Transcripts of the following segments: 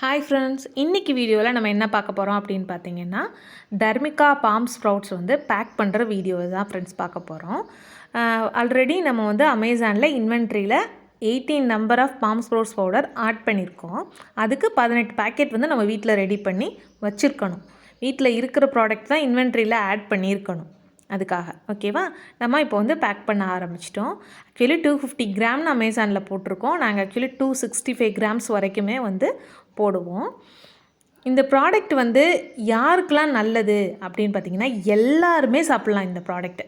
Hi friends இன்றைக்கி வீடியோவில் நம்ம என்ன பார்க்க போகிறோம் அப்படின்னு பார்த்தீங்கன்னா தர்மிகா பாம் ஸ்ப்ரவுட்ஸ் வந்து பேக் பண்ணுற வீடியோ தான் ஃப்ரெண்ட்ஸ் பார்க்க போகிறோம் ஆல்ரெடி நம்ம வந்து அமேசானில் இன்வென்ட்ரியில் eighteen number of palm sprouts powder add பண்ணியிருக்கோம். அதுக்கு பதினெட்டு பேக்கெட் வந்து நம்ம வீட்டில் ரெடி பண்ணி வச்சுருக்கணும். வீட்டில் இருக்கிற ப்ராடக்ட் தான் இன்வென்ட்ரியில் ஆட் பண்ணியிருக்கணும். அதுக்காக ஓகேவா நம்ம இப்போ வந்து பேக் பண்ண ஆரம்பிச்சிட்டோம். ஆக்சுவலி டூ ஃபிஃப்டி கிராம்னு அமேசானில் போட்டிருக்கோம். நாங்கள் actually two sixty five grams வரைக்குமே வந்து போடுவோம். இந்த ப்ராடக்ட் வந்து யாருக்கெல்லாம் நல்லது அப்படின்னு பார்த்தீங்கன்னா எல்லாருமே சாப்பிட்லாம் இந்த ப்ராடக்ட்டை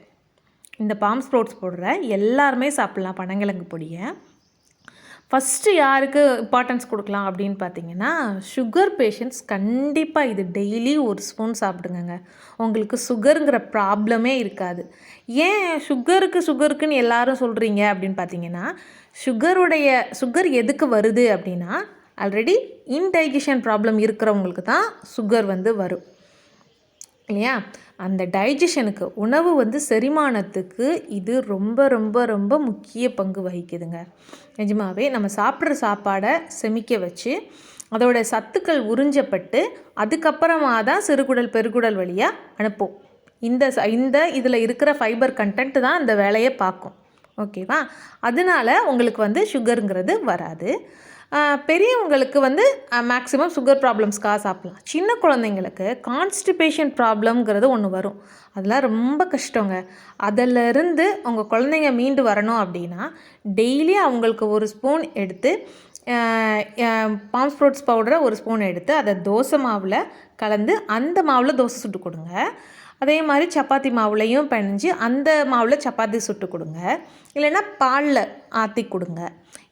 இந்த பாம் ஸ்ப்ரோட்ஸ் போடுற எல்லாருமே சாப்பிட்லாம் பனங்கிழங்கு பொடியை. ஃபஸ்ட்டு யாருக்கு இம்பார்ட்டன்ஸ் கொடுக்கலாம் அப்படின்னு பார்த்தீங்கன்னா சுகர் பேஷண்ட்ஸ் கண்டிப்பாக இது டெய்லி ஒரு ஸ்பூன் சாப்பிடுங்க உங்களுக்கு சுகருங்கிற ப்ராப்ளமே இருக்காது. ஏன் சுகருக்கு சுகருக்குன்னு எல்லாரும் சொல்கிறீங்க அப்படின்னு பார்த்தீங்கன்னா சுகருடைய சுகர் எதுக்கு வருது அப்படின்னா ஆல்ரெடி இன்டைஜஷன் ப்ராப்ளம் இருக்கிறவங்களுக்கு தான் சுகர் வந்து வரும். இல்லையா? அந்த டைஜஷனுக்கு உணவு வந்து செரிமானத்துக்கு இது ரொம்ப ரொம்ப ரொம்ப முக்கிய பங்கு வகிக்குதுங்க. நிஜமாவே நம்ம சாப்பிட்ற சாப்பாடை செமிக்க வச்சு அதோட சத்துக்கள் உறிஞ்சப்பட்டு அதுக்கப்புறமா தான் சிறுகுடல் பெருகுடல் வழியாக அனுப்பும். இந்த இந்த இதில் இருக்கிற ஃபைபர் கண்டென்ட் தான் அந்த வேலையை பார்க்கும். ஓகேவா அதனால உங்களுக்கு வந்து சுகருங்கிறது வராது. பெரியவங்களுக்கு வந்து மேக்ஸிமம் சுகர் ப்ராப்ளம்ஸ்க்காக சாப்பிட்லாம். சின்ன குழந்தைங்களுக்கு கான்ஸ்டிபேஷன் ப்ராப்ளம்ங்கிறது ஒன்று வரும். அதெல்லாம் ரொம்ப கஷ்டங்க. அதிலிருந்து உங்கள் குழந்தைங்க மீண்டு வரணும் அப்படின்னா டெய்லி அவங்களுக்கு ஒரு ஸ்பூன் எடுத்து பாம் ஃப்ரூட்ஸ் பவுடரை ஒரு ஸ்பூன் எடுத்து அதை தோசை மாவில் கலந்து அந்த மாவில் தோசை சுட்டு கொடுங்க. அதே மாதிரி சப்பாத்தி மாவுலையும் பிணைஞ்சு அந்த மாவில் சப்பாத்தி சுட்டு கொடுங்க. இல்லைன்னா பாலில் ஆற்றி கொடுங்க.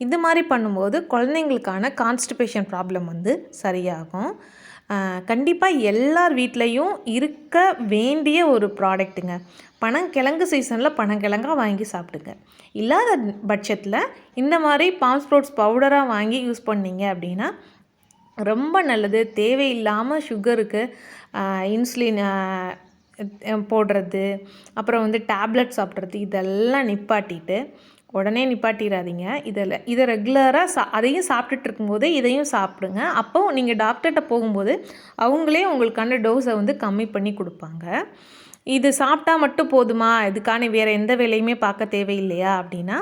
இந்த மாதிரி பண்ணும்போது குழந்தைங்களுக்கான கான்ஸ்டிபேஷன் ப்ராப்ளம் வந்து சரியாகும். கண்டிப்பாக எல்லார் வீட்லேயும் இருக்க வேண்டிய ஒரு ப்ராடக்ட்டுங்க பனங்கிழங்கு சீசனில் பனங்கிழங்காக வாங்கி சாப்பிடுங்க. இல்லாத பட்சத்தில் இந்த மாதிரி பாஸ்போர்ட்ஸ் பவுடராக வாங்கி யூஸ் பண்ணிங்க அப்படின்னா ரொம்ப நல்லது. தேவையில்லாமல் சுகருக்கு இன்சுலின் போடுறது அப்புறம் வந்து டேப்லெட் சாப்பிட்றது இதெல்லாம் நிப்பாட்டிட்டு உடனே நிப்பாட்டிடாதீங்க இதில் இதை ரெகுலராக சா அதையும் சாப்பிட்டுட்டு இருக்கும்போது இதையும் சாப்பிடுங்க. அப்போ நீங்கள் டாக்டர்கிட்ட போகும்போது அவங்களே உங்களுக்கான டோஸை வந்து கம்மி பண்ணி கொடுப்பாங்க. இது சாப்பிட்டா மட்டும் போதுமா? இதுக்கான வேறு எந்த வேலையுமே பார்க்க தேவையில்லையா? அப்படின்னா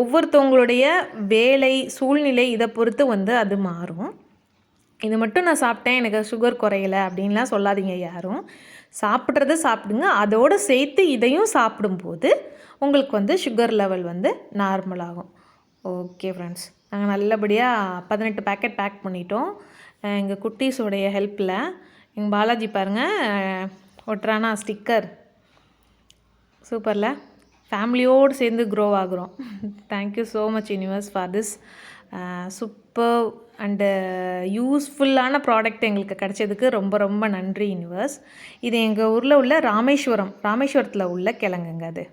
ஒவ்வொருத்தவங்களுடைய வேலை சூழ்நிலை இதை பொறுத்து வந்து அது மாறும். இது மட்டும் நான் சாப்பிட்டேன் எனக்கு சுகர் குறையலை அப்படின்லாம் சொல்லாதீங்க யாரும். சாப்பிட்றத சாப்பிடுங்க. அதோடு சேர்த்து இதையும் சாப்பிடும்போது உங்களுக்கு வந்து சுகர் லெவல் வந்து நார்மலாகும் ஓகே ஃப்ரெண்ட்ஸ் நாங்கள் நல்லபடியாக பதினெட்டு பேக்கெட் பேக் பண்ணிட்டோம். எங்கள் குட்டீஸோடைய ஹெல்ப்பில் எங்கள் பாலாஜி பாருங்கள் ஒட்டுறானா ஸ்டிக்கர் சூப்பரில்? ஃபேமிலியோடு சேர்ந்து grow ஆகுறோம். Thank you so much universe for this super and யூஸ்ஃபுல்லான ப்ராடக்ட் எங்களுக்கு கிடச்சதுக்கு ரொம்ப ரொம்ப நன்றி யூனிவர்ஸ் இது எங்கள் ஊரில் உள்ள ராமேஸ்வரம் ராமேஸ்வரத்தில் உள்ள கிழங்குங்க அது.